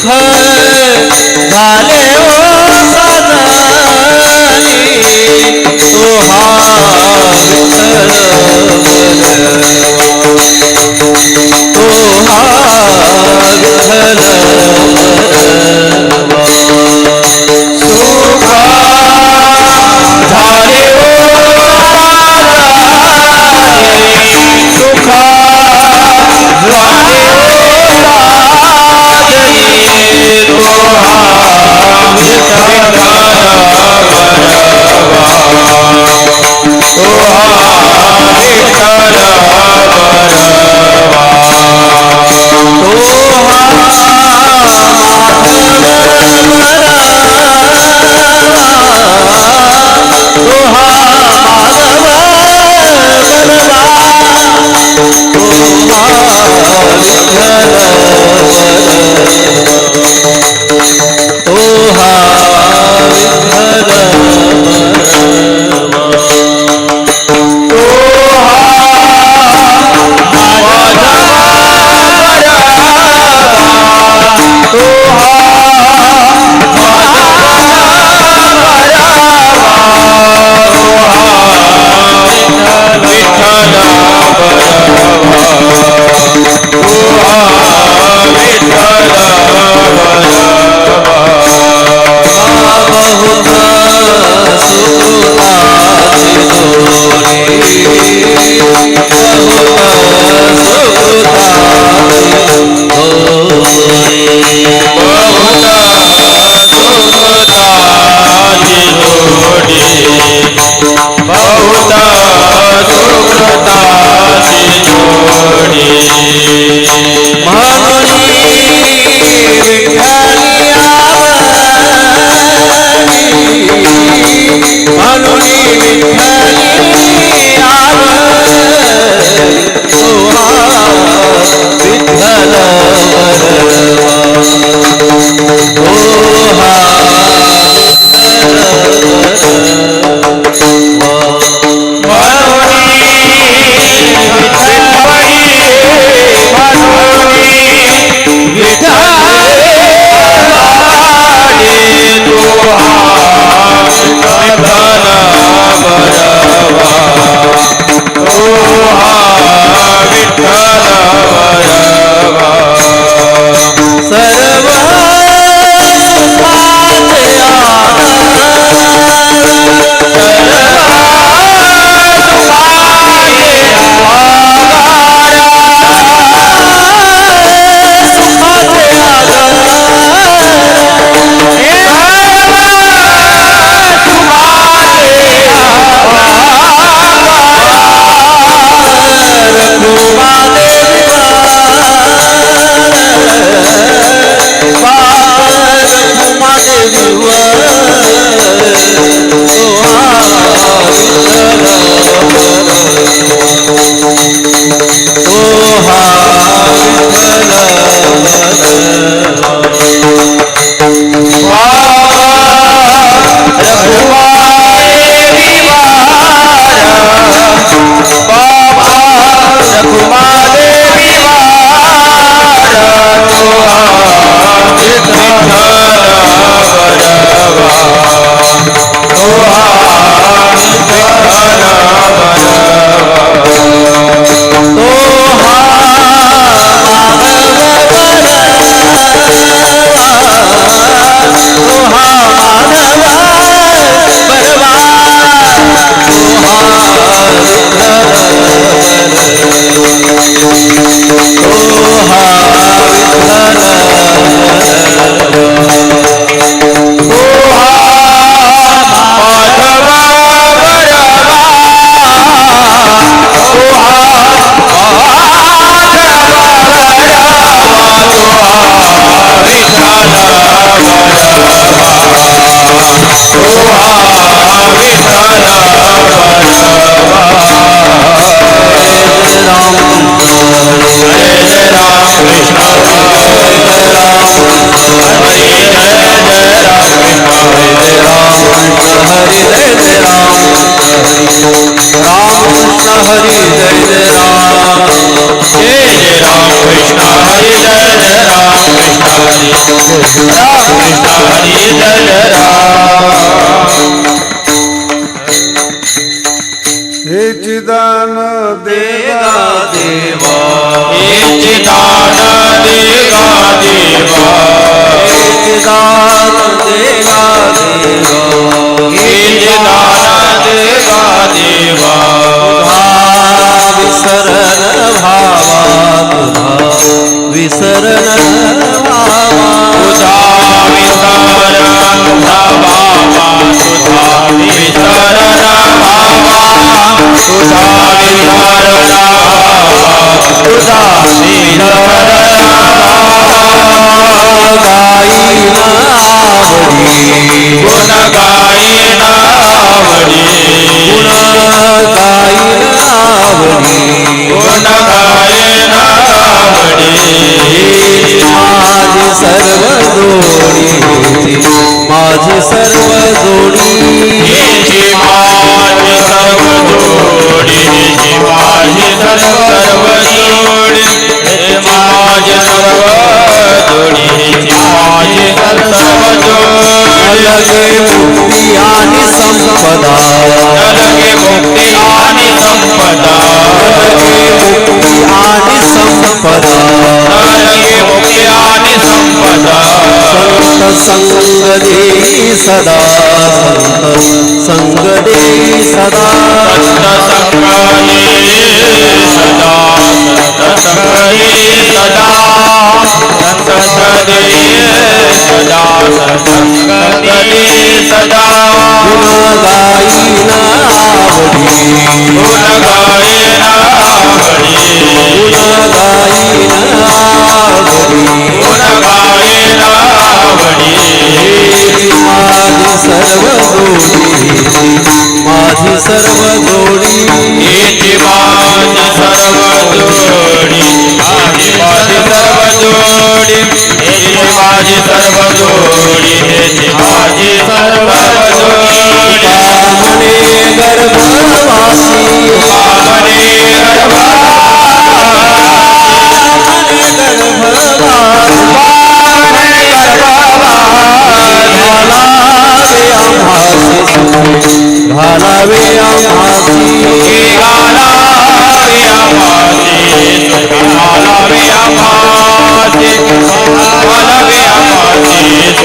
सुख Bogotá. तुझा गाई गाई माझी सर्व जोडी माझी सर्व जोडी. संगदे सदा संगदे सदा। सकाले सदा सकाले सदा संगदे सदा संगदे सदा गाई माझी सर्व जोडी माझी सर्व जोडी गर्भवासी पावने गर्भवासी गर्भवासी घालावे आभासी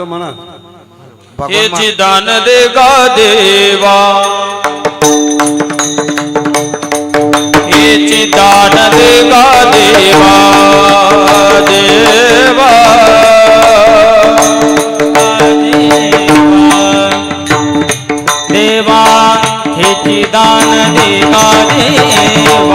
असं म्हणा. हेची दान दे गा देवा. हेची दान दे गा देवा देवा. देवा हेची दान दे गा देवा.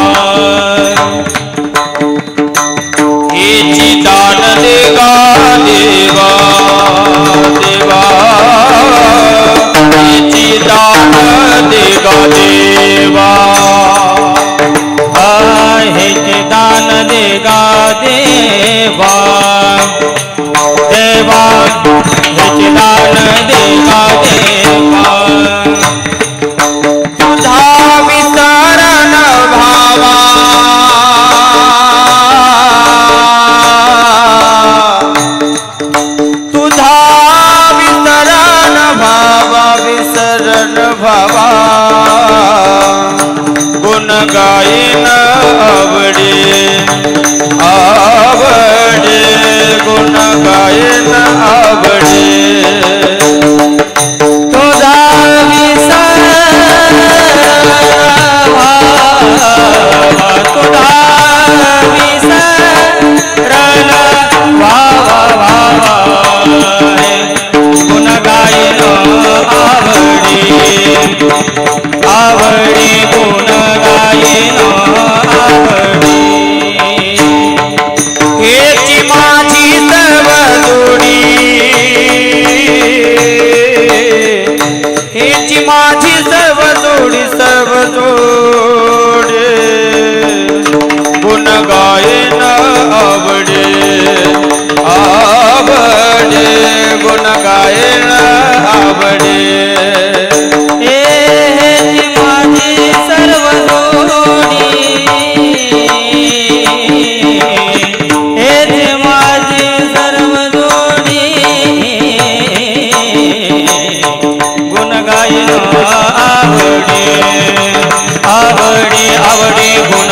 आवडी आवडी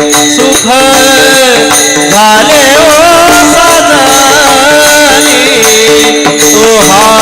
सुख झाले हो ओ सदानी सोहा